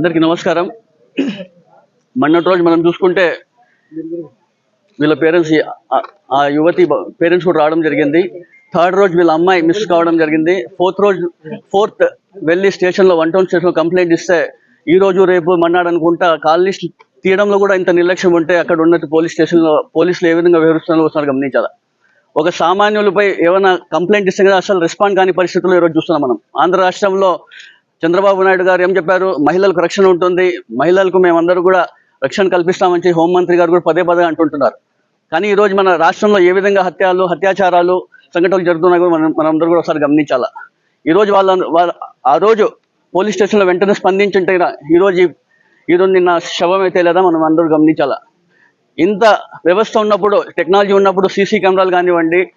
అందరికీ నమస్కారం. మొన్నటి రోజు మనం చూసుకుంటే వీళ్ళ పేరెంట్స్ ఆ యువతి పేరెంట్స్ కూడా రావడం జరిగింది. థర్డ్ రోజు వీళ్ళ అమ్మాయి మిస్ కావడం జరిగింది. ఫోర్త్ రోజు ఫోర్త్ వెళ్ళి స్టేషన్లో వన్ టౌన్ స్టేషన్లో కంప్లైంట్ ఇస్తే ఈ రోజు రేపు మన్నాడు అనుకుంటా కాల్ లిస్ట్ తీయడంలో కూడా ఇంత నిర్లక్ష్యం ఉంటే అక్కడ ఉన్నట్టు పోలీస్ స్టేషన్లో పోలీసులు ఏ విధంగా వ్యవహరిస్తున్నారో ఒకసారి గమనించాలా. ఒక సామాన్యులపై ఏమైనా కంప్లైంట్ ఇస్తే కదా అసలు రెస్పాండ్ కాని పరిస్థితుల్లో ఈరోజు చూస్తున్నాం మనం. ఆంధ్ర రాష్ట్రంలో చంద్రబాబు నాయుడు గారు ఏం చెప్పారు? మహిళలకు రక్షణ ఉంటుంది. మహిళలకు మేమందరూ కూడా రక్షణ కల్పిస్తామని హోంమంత్రి గారు కూడా పదే పదే అంటుంటున్నారు. కానీ ఈ రోజు మన రాష్ట్రంలో ఏ విధంగా హత్యలు అత్యాచారాలు సంఘటనలు జరుగుతున్నాయో కూడా మనం మనందరూ కూడా ఒకసారి గమనించాలా? ఈరోజు వాళ్ళ వాళ్ళ ఆ రోజు పోలీస్ స్టేషన్లో వెంటనే స్పందించుంటే ఈరోజు ఈరోజు ఈ- రోజు నిన్న శవం అయితే లేదా మనం అందరూ గమనించాలా? ఇంత వ్యవస్థ ఉన్నప్పుడు టెక్నాలజీ ఉన్నప్పుడు సీసీ కెమెరాలు కానివ్వండి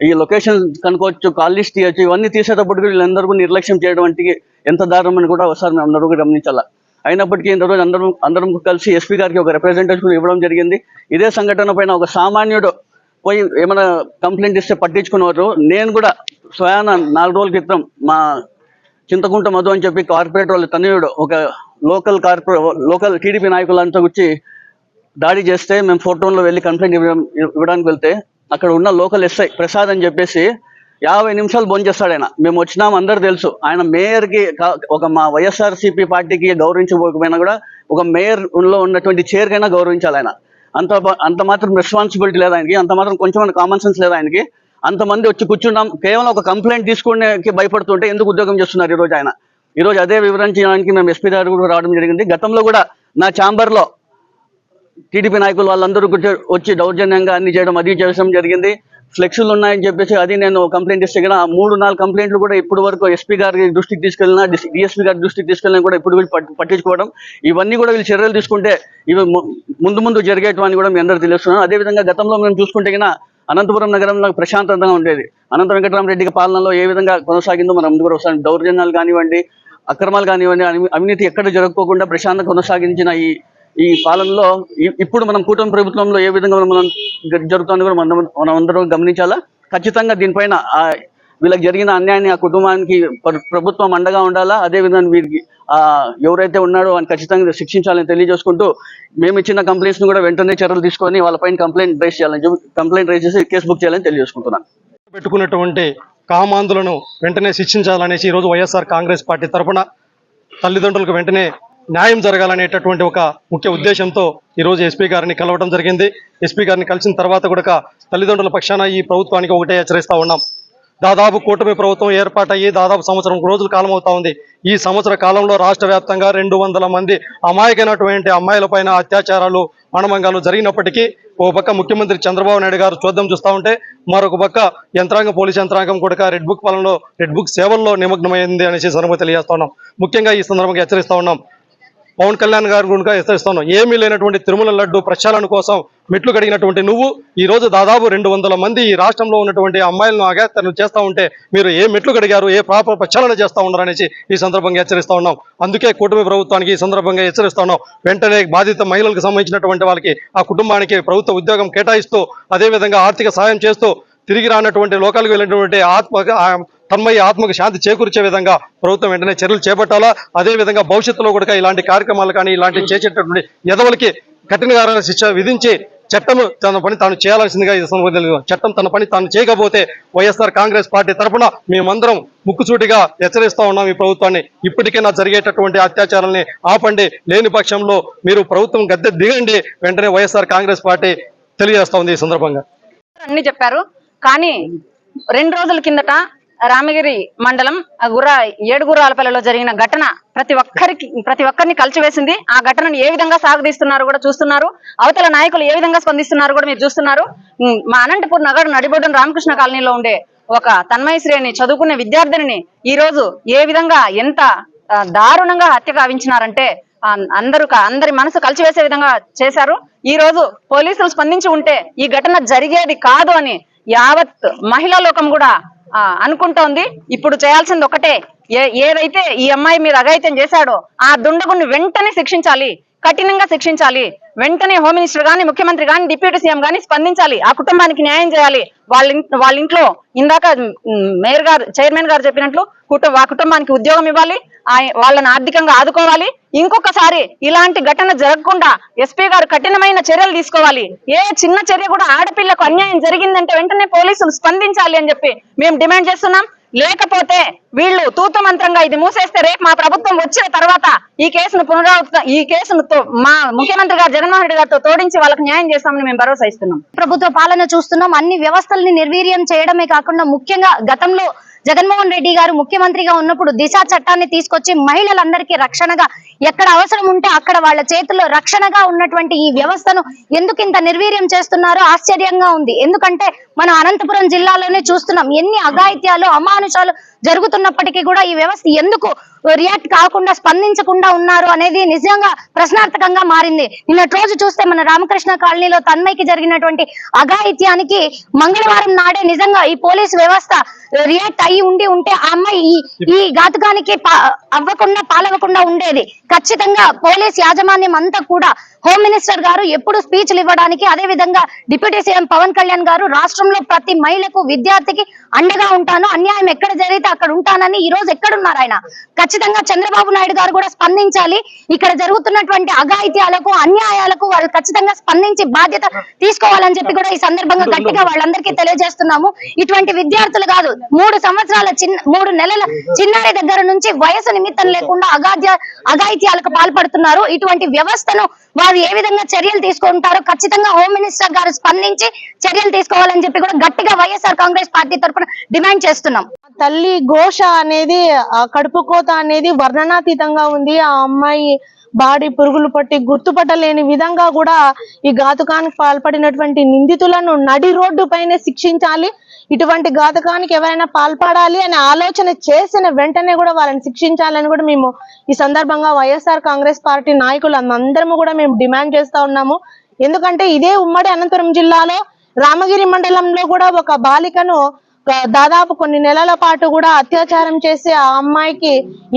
ఈ లొకేషన్ కనుకోవచ్చు కాల్ లిస్ట్ ఇవ్వచ్చు ఇవన్నీ తీసేటప్పుడు వీళ్ళందరూ నిర్లక్ష్యం చేయడం వంటికి ఎంత దారుణం అని కూడా ఒకసారి మేము అందరూ గమనించాలా. అయినప్పటికీ ఇంత రోజు అందరం అందరం కలిసి ఎస్పీ గారికి ఒక రిప్రజెంటేషన్ ఇవ్వడం జరిగింది. ఇదే సంఘటన పైన ఒక సామాన్యుడు పోయి ఏమైనా కంప్లైంట్ ఇస్తే పట్టించుకునేవారు. నేను కూడా స్వయాన నాలుగు రోజుల క్రితం మా చింతకుంట మధు అని చెప్పి కార్పొరేట్ వాళ్ళ తనయుడు ఒక లోకల్ కార్పొరే లోకల్ టీడీపీ నాయకులంతా వచ్చి దాడి చేస్తే మేము ఫోటోలో వెళ్ళి కంప్లైంట్ ఇవ్వడం ఇవ్వడానికి వెళ్తే అక్కడ ఉన్న లోకల్ ఎస్ఐ ప్రసాద్ అని చెప్పేసి యాభై నిమిషాలు భోజనం చేస్తాడు ఆయన. మేము వచ్చినాం అందరు తెలుసు. ఆయన మేయర్కి ఒక మా వైఎస్ఆర్సీపీ పార్టీకి గౌరవించకపోయినా కూడా ఒక మేయర్లో ఉన్నటువంటి చైర్ కైనా గౌరవించాలి ఆయన. అంత అంత మాత్రం రెస్పాన్సిబిలిటీ లేదు ఆయనకి అంత మాత్రం కొంచెం కామన్ సెన్స్ లేదు ఆయనకి. అంతమంది వచ్చి కూర్చున్నాం. కేవలం ఒక కంప్లైంట్ తీసుకునేకి భయపడుతుంటే ఎందుకు ఉద్యోగం చేస్తున్నారు ఈరోజు ఆయన? ఈరోజు అదే వివరించడానికి మేము ఎస్పీ గారు కూడా రావడం జరిగింది. గతంలో కూడా నా ఛాంబర్లో టీడీపీ నాయకులు వాళ్ళందరూ వచ్చి దౌర్జన్యంగా అన్ని చేయడం అది చేయడం జరిగింది. ఫ్లెక్సులు ఉన్నాయని చెప్పేసి అది నేను కంప్లైంట్ ఇస్తే కదా మూడు నాలుగు కంప్లైంట్లు కూడా ఇప్పటి వరకు ఎస్పీ గారి దృష్టికి తీసుకెళ్ళినా డిఎస్పీ గారి దృష్టికి తీసుకెళ్ళినా కూడా ఇప్పుడు వీళ్ళు పట్టించుకోవడం. ఇవన్నీ కూడా వీళ్ళు చర్యలు తీసుకుంటే ఇవి ముందు ముందు జరిగేటివని కూడా మీ అందరూ తెలుస్తున్నాం అదేవిధంగా గతంలో మేము చూసుకుంటే కన్నా అనంతపురం నగరంలో ప్రశాంతంగా ఉండేది. అనంత వెంకటరామరెడ్డికి పాలనలో ఏ విధంగా కొనసాగిందో మనం ముందు కూడా ఒకసారి దౌర్జన్యాలు కానివ్వండి అక్రమాలు కానివ్వండి అవినీతి ఎక్కడ జరగకోకుండా ప్రశాంతంగా కొనసాగించిన ఈ ఈ పాలనలో ఇప్పుడు మనం కూటమి ప్రభుత్వంలో ఏ విధంగా మనం జరుగుతుందో కూడా మనం మనం అందరం గమనించాలా? ఖచ్చితంగా దీనిపైన వీళ్ళకి జరిగిన అన్యాయాన్ని ఆ కుటుంబానికి ప్రభుత్వం అండగా ఉండాలా? అదే విధంగా వీరికి ఎవరైతే ఉన్నారో అని ఖచ్చితంగా శిక్షించాలని తెలియజేసుకుంటూ మేము ఇచ్చిన కంప్లైంట్స్ కూడా వెంటనే చర్యలు తీసుకొని వాళ్ళపైన కంప్లైంట్ రైజ్ చేయాలని కంప్లైంట్ రైజ్ చేసి కేసు బుక్ చేయాలని తెలియజేసుకుంటున్నాను పెట్టుకున్నటువంటి కామాంధులను వెంటనే శిక్షించాలనేసి ఈరోజు వైఎస్ఆర్ కాంగ్రెస్ పార్టీ తరఫున తల్లిదండ్రులకు వెంటనే న్యాయం జరగాలనేటటువంటి ఒక ముఖ్య ఉద్దేశంతో ఈరోజు ఎస్పీ గారిని కలవడం జరిగింది. ఎస్పీ గారిని కలిసిన తర్వాత కూడా తల్లిదండ్రుల పక్షాన ఈ ప్రభుత్వానికి ఒకటే హెచ్చరిస్తూ ఉన్నాం. దాదాపు కూటమి ప్రభుత్వం ఏర్పాటయ్యి దాదాపు సంవత్సరం రోజులు కాలం అవుతా ఉంది. ఈ సంవత్సర కాలంలో రాష్ట్ర వ్యాప్తంగా రెండు వందల మంది అమాయకైనటువంటి అమ్మాయిలపైన అత్యాచారాలు మానభంగాలు జరిగినప్పటికీ ఓ పక్క ముఖ్యమంత్రి చంద్రబాబు నాయుడు గారు చూద్దాం చూస్తా ఉంటే మరొక పక్క యంత్రాంగం పోలీస్ యంత్రాంగం కూడా రెడ్ బుక్ పాలనలో రెడ్ బుక్ సేవల్లో నిమగ్నమైంది అనేసి సందర్భంగా తెలియజేస్తా ఉన్నాం. ముఖ్యంగా ఈ సందర్భంగా హెచ్చరిస్తా ఉన్నాం. పవన్ కళ్యాణ్ గారు కూడా హెచ్చరిస్తున్నాం ఏమీ లేనటువంటి తిరుమల లడ్డు ప్రక్షాళన కోసం మెట్లు కడిగినటువంటి నువ్వు ఈ రోజు దాదాపు రెండు వందల మంది ఈ రాష్ట్రంలో ఉన్నటువంటి అమ్మాయిలను అగాత్యలు చేస్తూ ఉంటే మీరు ఏ మెట్లు కడిగారు ఏ ప్రాపర్ ప్రక్షాళన చేస్తా ఉన్నారనేసి ఈ సందర్భంగా హెచ్చరిస్తూ ఉన్నాం. అందుకే కూటమి ప్రభుత్వానికి ఈ సందర్భంగా హెచ్చరిస్తూ ఉన్నాం. వెంటనే బాధిత మహిళలకు సంబంధించినటువంటి వాళ్ళకి ఆ కుటుంబానికి ప్రభుత్వ ఉద్యోగం కేటాయిస్తూ అదేవిధంగా ఆర్థిక సాయం చేస్తూ తిరిగి రానటువంటి లోకాలకు వెళ్ళినటువంటి ఆత్మ తన్మయ్య ఆత్మకు శాంతి చేకూర్చే విధంగా ప్రభుత్వం వెంటనే చర్యలు చేపట్టాలా? అదే విధంగా భవిష్యత్తులో కూడా ఇలాంటి కార్యక్రమాలు కానీ ఇలాంటి చేసేటటువంటి ఎదవలకి కఠినగారైన శిక్ష విధించి చట్టం తన పని తాను చేయాల్సిందిగా ఈ సందర్భంగా తెలియదు. చట్టం తన పని తాను చేయకపోతే వైఎస్ఆర్ కాంగ్రెస్ పార్టీ తరఫున మేమందరం ముక్కుసూటిగా హెచ్చరిస్తా ఉన్నాం ఈ ప్రభుత్వాన్ని. ఇప్పటికైనా జరిగేటటువంటి అత్యాచారాలని ఆపండి. లేని పక్షంలో మీరు ప్రభుత్వం గద్దె దిగండి. వెంటనే వైఎస్ఆర్ కాంగ్రెస్ పార్టీ తెలియజేస్తా ఉంది ఈ సందర్భంగా. అన్ని చెప్పారు. కానీ రెండు రోజుల కిందట రామగిరి మండలం గుర్ర ఏడుగుర్రాలపల్లిలో జరిగిన ఘటన ప్రతి ఒక్కరికి ప్రతి ఒక్కరిని కలిచివేసింది. ఆ ఘటనను ఏ విధంగా సాగదీస్తున్నారు కూడా చూస్తున్నారు. అవతల నాయకులు ఏ విధంగా స్పందిస్తున్నారు కూడా మీరు చూస్తున్నారు. మా అనంతపూర్ నగర్ నడిబొడ్డున రామకృష్ణ కాలనీలో ఉండే ఒక తన్మయ శ్రేణి చదువుకునే విద్యార్థినిని ఈ రోజు ఏ విధంగా ఎంత దారుణంగా హత్య కావించినారంటే అందరూ అందరి మనసు కలిసివేసే విధంగా చేశారు. ఈ రోజు పోలీసులు స్పందించి ఉంటే ఈ ఘటన జరిగేది కాదు అని యావత్ మహిళా లోకం కూడా ఆ, అనుకుంటోంది. ఇప్పుడు చేయాల్సింది ఒకటే. ఏ- ఏదైతే ఈ అమ్మాయి మీద అఘాయిత్యం చేశాడో ఆ దుండగుని వెంటనే శిక్షించాలి. కఠినంగా శిక్షించాలి. వెంటనే హోమ్ మినిస్టర్ గాని ముఖ్యమంత్రి గాని డిప్యూటీ సీఎం గాని స్పందించాలి. ఆ కుటుంబానికి న్యాయం చేయాలి. వాళ్ళ వాళ్ళ ఇంట్లో ఇందాక మేయర్ గారు చైర్మన్ గారు చెప్పినట్లు కుటుంబ ఆ కుటుంబానికి ఉద్యోగం ఇవ్వాలి. ఆయ- వాళ్ళని ఆర్థికంగా ఆదుకోవాలి. ఇంకొకసారి ఇలాంటి ఘటన జరగకుండా ఎస్పీ గారు కఠినమైన చర్యలు తీసుకోవాలి. ఏ చిన్న చర్య కూడా ఆడపిల్లకు అన్యాయం జరిగిందంటే వెంటనే పోలీసులు స్పందించాలి అని చెప్పి మేము డిమాండ్ చేస్తున్నాం. లేకపోతే వీళ్ళు తూతు మంత్రంగా ఇది మూసేస్తే రేపు మా ప్రభుత్వం వచ్చిన తర్వాత ఈ కేసును పునరావృత ఈ కేసును తో- మా ముఖ్యమంత్రి గారు జగన్మోహన్ రెడ్డి గారితో తోడించి వాళ్ళకి న్యాయం చేస్తామని మేము భరోసా ఇస్తున్నాం. ప్రభుత్వ పాలన చూస్తున్నాం. అన్ని వ్యవస్థల్ని నిర్వీర్యం చేయడమే కాకుండా ముఖ్యంగా గతంలో జగన్మోహన్ రెడ్డి గారు ముఖ్యమంత్రిగా ఉన్నప్పుడు దిశ చట్టాన్ని తీసుకొచ్చి మహిళలందరికీ రక్షణగా ఎక్కడ అవసరం ఉంటే అక్కడ వాళ్ళ చేతుల్లో రక్షణగా ఉన్నటువంటి ఈ వ్యవస్థను ఎందుకు ఇంత నిర్వీర్యం చేస్తున్నారో ఆశ్చర్యంగా ఉంది. ఎందుకంటే మనం అనంతపురం జిల్లాలోనే చూస్తున్నాం ఎన్ని అఘాయిత్యాలు అమానుషాలు జరుగుతున్నప్పటికీ కూడా ఈ వ్యవస్థ ఎందుకు రియాక్ట్ కాకుండా స్పందించకుండా ఉన్నారు అనేది నిజంగా ప్రశ్నార్థకంగా మారింది. నిన్నటి రోజు చూస్తే మన రామకృష్ణ కాలనీలో తన్మయ్కి జరిగినటువంటి అఘాయిత్యానికి మంగళవారం నాడే నిజంగా ఈ పోలీస్ వ్యవస్థ రియాక్ట్ అయ్యి ఉండి ఉంటే ఆ అమ్మాయి ఈ ఈ ఘాతుకానికి పా- అవ్వకుండా పాలవకుండా ఉండేది. ఖచ్చితంగా పోలీస్ యాజమాన్యం అంతా కూడా హోమ్ మినిస్టర్ గారు ఎప్పుడు స్పీచ్లు ఇవ్వడానికి అదే విధంగా డిప్యూటీ సీఎం పవన్ కళ్యాణ్ గారు రాష్ట్రంలో ప్రతి మహిళకు విద్యార్థికి అండగా ఉంటాను అన్యాయం ఎక్కడ జరిగితే అక్కడ ఉంటానని ఈ రోజు ఎక్కడున్నారు ఆయన? ఖచ్చితంగా చంద్రబాబు నాయుడు గారు కూడా స్పందించాలి. ఇక్కడ జరుగుతున్నటువంటి అఘాయిత్యాలకు అన్యాయాలకు వాళ్ళు ఖచ్చితంగా స్పందించి బాధ్యత తీసుకోవాలని చెప్పి కూడా ఈ సందర్భంగా గట్టిగా వాళ్ళందరికీ తెలియజేస్తున్నాము. ఇటువంటి విద్యార్థులు కాదు మూడు సంవత్సరాల చిన్న మూడు నెలల చిన్నారి దగ్గర నుంచి వయసు నిమిత్తం లేకుండా అగాధ్య అఘాయిత్యాలకు పాల్పడుతున్నారు. ఇటువంటి వ్యవస్థను వారు ఏ విధంగా చర్యలు తీసుకుంటారో ఖచ్చితంగా హోమ్ మినిస్టర్ గారు స్పందించి చర్యలు తీసుకోవాలని చెప్పి కూడా గట్టిగా వైఎస్ఆర్ కాంగ్రెస్ పార్టీ తరఫున డిమాండ్ చేస్తున్నాం. తల్లి ఘోష అనేది ఆ కడుపు కోత అనేది వర్ణనాతీతంగా ఉంది. ఆ అమ్మాయి బాడీ పురుగులు పట్టి గుర్తుపట్టలేని విధంగా కూడా ఈ ఘాతుకానికి పాల్పడినటువంటి నిందితులను నడి రోడ్డు పైన శిక్షించాలి. ఇటువంటి ఘాతకానికి ఎవరైనా పాల్పడాలి అనే ఆలోచన చేసిన వెంటనే కూడా వాళ్ళని శిక్షించాలని కూడా మేము ఈ సందర్భంగా వైఎస్ఆర్ కాంగ్రెస్ పార్టీ నాయకులు అందరము కూడా మేము డిమాండ్ చేస్తా ఉన్నాము. ఎందుకంటే ఇదే ఉమ్మడి అనంతపురం జిల్లాలో రామగిరి మండలంలో కూడా ఒక బాలికను దాదాపు కొన్ని నెలల పాటు కూడా అత్యాచారం చేసి ఆ అమ్మాయికి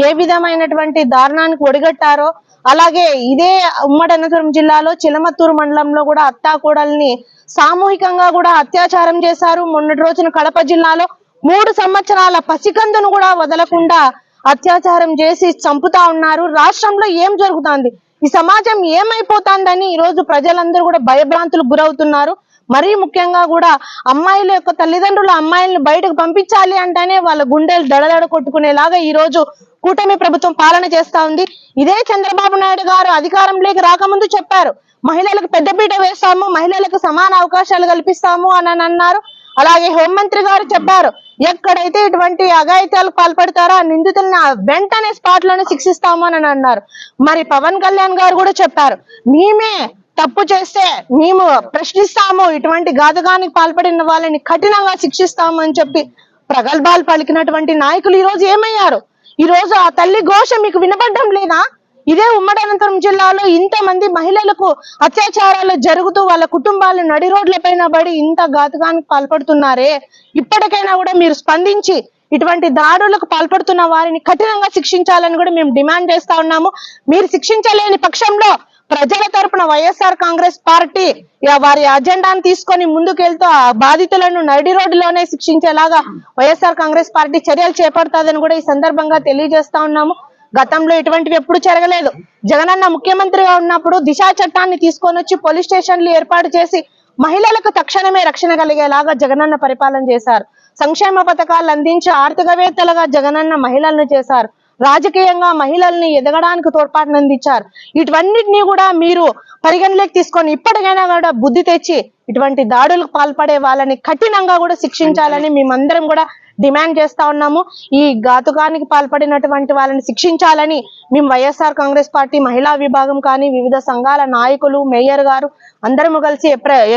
ఏ విధమైనటువంటి దారుణానికి ఒడిగట్టారో అలాగే ఇదే ఉమ్మడి అనంతపురం జిల్లాలో చిలమత్తూరు మండలంలో కూడా అత్తాకోడల్ని సామూహికంగా కూడా అత్యాచారం చేశారు. మొన్నటి రోజున కడప జిల్లాలో మూడు సంవత్సరాల పసికందును కూడా వదలకుండా అత్యాచారం చేసి చంపుతా ఉన్నారు. రాష్ట్రంలో ఏం జరుగుతుంది? ఈ సమాజం ఏమైపోతుందని ఈ రోజు ప్రజలందరూ కూడా భయభ్రాంతులు గురవుతున్నారు. మరీ ముఖ్యంగా కూడా అమ్మాయిల యొక్క తల్లిదండ్రులు అమ్మాయిలను బయటకు పంపించాలి అంటేనే వాళ్ళ గుండెలు దడదడ కొట్టుకునేలాగా ఈ రోజు కూటమి ప్రభుత్వం పాలన చేస్తా ఉంది. ఇదే చంద్రబాబు నాయుడు గారు అధికారంలోకి రాకముందు చెప్పారు మహిళలకు పెద్దపీట వేస్తాము మహిళలకు సమాన అవకాశాలు కల్పిస్తాము అని అన్నారు. అలాగే హోంమంత్రి గారు చెప్పారు ఎక్కడైతే ఇటువంటి అఘాయిత్యాలకు పాల్పడతారో ఆ నిందితులను వెంటనే స్పాట్లోనే శిక్షిస్తాము అని అన్నారు. మరి పవన్ కళ్యాణ్ గారు కూడా చెప్పారు మేమే తప్పు చేస్తే మేము ప్రశ్నిస్తాము ఇటువంటి ఘాతకానికి పాల్పడిన వాళ్ళని కఠినంగా శిక్షిస్తాము అని చెప్పి ప్రగల్భాలు పలికినటువంటి నాయకులు ఈ రోజు ఏమయ్యారు? ఈ రోజు ఆ తల్లి ఘోష మీకు వినపడడం లేదా? ఇదే ఉమ్మడి అనంతరం జిల్లాలో ఇంతమంది మహిళలకు అత్యాచారాలు జరుగుతూ వాళ్ళ కుటుంబాలు నడి రోడ్లపైన పడి ఇంత ఘాతుకానికి పాల్పడుతున్నారే? ఇప్పటికైనా కూడా మీరు స్పందించి ఇటువంటి దాడులకు పాల్పడుతున్న వారిని కఠినంగా శిక్షించాలని కూడా మేము డిమాండ్ చేస్తా ఉన్నాము. మీరు శిక్షించలేని పక్షంలో ప్రజల తరపున వైఎస్ఆర్ కాంగ్రెస్ పార్టీ ఇక వారి అజెండాను తీసుకొని ముందుకెళ్తూ ఆ బాధితులను నడి రోడ్డులోనే శిక్షించేలాగా వైఎస్ఆర్ కాంగ్రెస్ పార్టీ చర్యలు చేపడుతుందని కూడా ఈ సందర్భంగా తెలియజేస్తా ఉన్నాము. గతంలో ఇటువంటివి ఎప్పుడు జరగలేదు. జగనన్న ముఖ్యమంత్రిగా ఉన్నప్పుడు దిశా చట్టాన్ని తీసుకొని వచ్చి పోలీస్ స్టేషన్లు ఏర్పాటు చేసి మహిళలకు తక్షణమే రక్షణ కలిగేలాగా జగనన్న పరిపాలన చేశారు. సంక్షేమ పథకాలు అందించి ఆర్థికవేత్తలుగా జగనన్న మహిళలను చేశారు. రాజకీయంగా మహిళల్ని ఎదగడానికి తోడ్పాటును అందించారు ఇటువన్నిటినీ కూడా మీరు పరిగణలోకి తీసుకొని ఇప్పటికైనా కూడా బుద్ధి తెచ్చి ఇటువంటి దాడులకు పాల్పడే వాళ్ళని కఠినంగా కూడా శిక్షించాలని మేమందరం కూడా డిమాండ్ చేస్తా ఉన్నాము. ఈ ఘాతుకానికి పాల్పడినటువంటి వాళ్ళని శిక్షించాలని మేము వైఎస్ఆర్ కాంగ్రెస్ పార్టీ మహిళా విభాగం కానీ వివిధ సంఘాల నాయకులు మేయర్ గారు అందరము కలిసి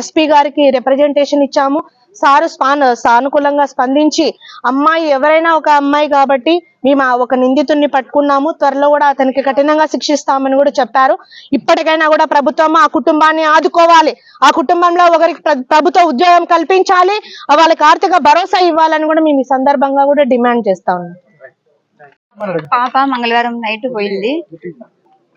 ఎస్పీ గారికి రిప్రజెంటేషన్ ఇచ్చాము. సారు స్పాన్ సానుకూలంగా స్పందించి అమ్మాయి ఎవరైనా ఒక అమ్మాయి కాబట్టి మేము ఒక నిందితుడిని పట్టుకున్నాము. త్వరలో కూడా అతనికి కఠినంగా శిక్షిస్తామని కూడా చెప్పారు. ఇప్పటికైనా కూడా ప్రభుత్వం ఆ కుటుంబాన్ని ఆదుకోవాలి. ఆ కుటుంబంలో ఒకరికి ప్రభుత్వ ఉద్యోగం కల్పించాలి. వాళ్ళకి ఆర్థిక భరోసా ఇవ్వాలని కూడా మేము సందర్భంగా కూడా డిమాండ్ చేస్తా ఉన్నాం. పాప మంగళవారం నైట్ పోయింది.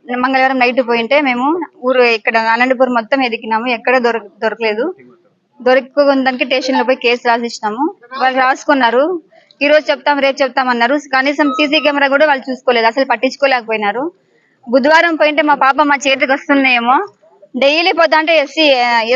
మంగళవారం నైట్ పోయింటే మేము ఊరు ఇక్కడ అనంతపురం మొత్తం ఎదికినాము ఎక్కడ దొరక దొరకలేదు. దొరకడానికి స్టేషన్లో పోయి కేసు రాసిచ్చినాము. వాళ్ళు రాసుకున్నారు. ఈ రోజు చెప్తాం రేపు చెప్తాం అన్నారు. కనీసం సీసీ కెమెరా కూడా వాళ్ళు చూసుకోలేదు. అసలు పట్టించుకోలేకపోయినారు. బుధవారం పోయింటే మా పాప మా చేతికి వస్తుందేమో. డైలీ పోతా అంటే ఎస్సీ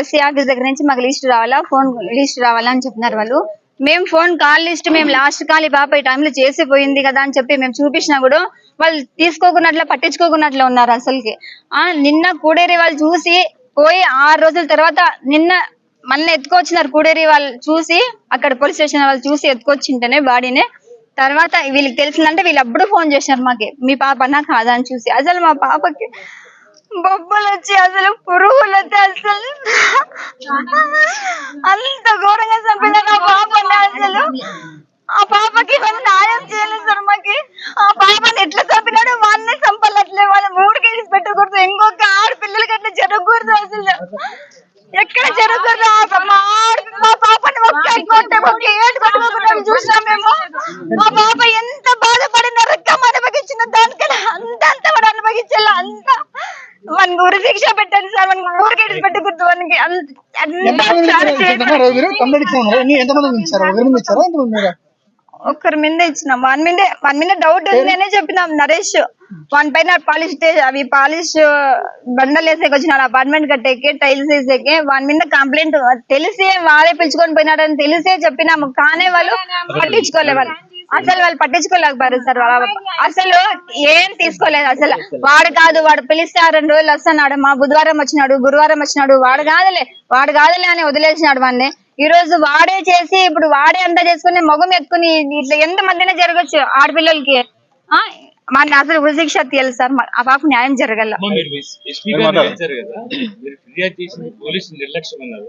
ఎస్సీ ఆఫీస్ దగ్గర నుంచి మాకు లిస్ట్ రావాలా ఫోన్ లిస్ట్ రావాలా అని చెప్పినారు వాళ్ళు. మేము ఫోన్ కాల్ లిస్ట్ మేము లాస్ట్ కాల్ ఈ పాప ఈ టైంలో చేసిపోయింది కదా అని చెప్పి మేము చూపించినా కూడా వాళ్ళు తీసుకోకున్నట్లు పట్టించుకోకున్నట్లు ఉన్నారు అసలుకి. ఆ నిన్న కూడేరి వాళ్ళు చూసి పోయి ఆరు రోజుల తర్వాత నిన్న మళ్ళీ ఎత్తుకొచ్చినారు కూడేరి వాళ్ళు చూసి అక్కడ పోలీస్ స్టేషన్ వాళ్ళు చూసి ఎత్తుకొచ్చింటేనే బాడీని. తర్వాత వీళ్ళకి తెలిసిందంటే వీళ్ళు అప్పుడు ఫోన్ చేసినారు మాకి మీ పాపనా కాదా అని చూసి. అసలు మా పాపకి బొబ్బలు వచ్చి అసలు పురుగులు వచ్చి అసలు అంత ఘోరంగా చంపిన నా పాప అసలు. ఆ పాపకి మనం న్యాయం చేయలేదు సార్ మాకి? ఆ పాపని ఎట్లా చంపినాడు వాళ్ళని చంపాలట్లే. వాళ్ళ మూడు కేసు పెట్టకూడదు. ఇంకొక ఆడపిల్లలకి అట్లా జరగకూడదు అసలు. ఎక్కడ జరగకూడదు? మా పాపని ఒక్క కొట్టే ఒక్క ఏడు కొట్టుకోకుండా చూసినాం మేము. మా పాప ఎంత బాధపడినారు రక్తం అనుభవించిన దానికన్నా అంత అంత వాడు అనుభవించాల అంత మన ఊరు శిక్ష పెట్టండి సార్ మన ఊరికి ఎడిసి పెట్టకూడదు వానికి అంత అంత చాలా చేశారు. కంప్లీట్ ఇచ్చారు ఎన్ని ఎంతమంది ఇచ్చారు? ఒకరి మంది ఇచ్చారా? ఎంతమంది మీరా ఒక్కరి మీద ఇచ్చినాం. వన్ మీద వన్ మీద డౌట్ ఉందనే చెప్పినాం. నరేష్ వన్ పైన పాలిష్ అవి పాలిష్ బండలు వేసేకి వచ్చినాడు. అపార్ట్మెంట్ కట్టేకి టైల్స్ వేసేకి వన్ మీద కంప్లైంట్ తెలిసే వాడే పిలుచుకొని పోయినాడని తెలిసే చెప్పినాము. కానీ వాళ్ళు పట్టించుకోలే వాళ్ళు. అసలు వాళ్ళు పట్టించుకోలేకపోయారు సార్ వాళ్ళ అసలు ఏం తీసుకోలేదు. అసలు వాడు కాదు వాడు పిలిస్తే ఆ రెండు రోజులు వస్తున్నాడు. మా బుధవారం వచ్చినాడు గురువారం వచ్చినాడు. వాడు కాదులే వాడు కాదులే అని వదిలేసినాడు వాడిని. ఈ రోజు వాడే చేసి ఇప్పుడు వాడే అంతా చేసుకుని మగం ఎత్తుకుని ఇట్లా ఎంత మందినే జరగచ్చు ఆడపిల్లలకి? ఆ? మన అసలు ఉరిశిక్ష తీయాలి సార్. మా- ఆ పాప న్యాయం జరగల. మీరు మీరు పోలీసు నిర్లక్ష్యం అన్నారు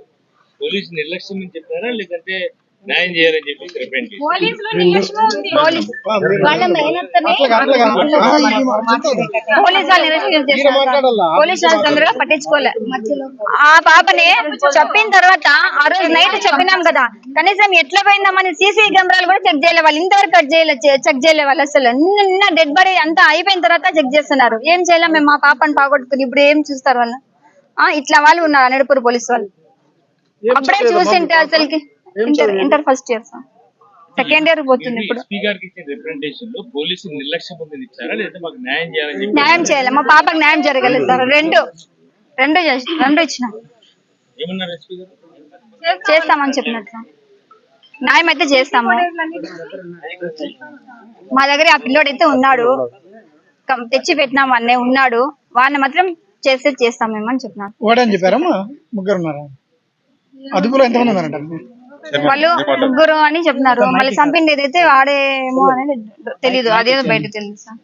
పోలీసు నిర్లక్ష్యం అని చెప్పారా? లేదంటే న్యాయం చేయాలని చెప్పేసి పోలీస్ వాళ్ళ తొందరగా పట్టించుకోలే. ఆ పాపని చెప్పిన తర్వాత ఆ రోజు నైట్ చెప్పినాం కదా. కనీసం ఎట్లా పోయిందామని సీసీ కెమెరాలు కూడా చెక్ చేయలే వాళ్ళు. ఇంతవరకు కట్ చేయలే చెక్ చేయలే వాళ్ళు అసలు. నిన్న- నిన్న డెడ్ బాడీ అంతా అయిపోయిన తర్వాత చెక్ చేస్తున్నారు. ఏం చేయలేం మేము మా పాపని పాగొట్టుకుని ఇప్పుడు ఏం చూస్తారు వాళ్ళు? ఆ ఇట్లా వాళ్ళు ఉన్నారు నడుపురు పోలీస్ వాళ్ళు. అప్పుడే చూసింటే అసలుకి. Inter inter first year sir second year పోతుంది ఇప్పుడు. ఎస్పీ గారికి ఇచ్చిన రిప్రజెంటేషన్లో పోలీసు నిర్లక్ష్యం పొందింది ఇచ్చారా? లేదా మాకు న్యాయం చేయాలని చెప్పి న్యాయం చేయాలి. మా పాపకి న్యాయం జరగలేదు సార్ రెండు రెండు చేసి- రెండు ఇచ్చినాం. ఏమన్నారు ఎస్పీ గారు? చేస్తామని చెప్పినట్లు న్యాయం అయితే చేస్తాము. మా దగ్గర ఆ పిల్లోడైతే ఉన్నాడు. కం- తెచ్చి పెట్టినాం అన్నే ఉన్నాడు. వాడిని మాత్రం చేస్తే చేస్తాం మేము అని చెప్పినారు. చెప్పారమ్మా? ముగ్గురు ఉన్నారా? అదుపులో ఎంతమంది ఉన్నారంట? వాళ్ళు ముగ్గురు అని చెప్పినారు. మళ్ళీ చంపింది ఏదైతే వాడేమో అనేది తెలియదు అదేదో బయట తెలియదు సార్.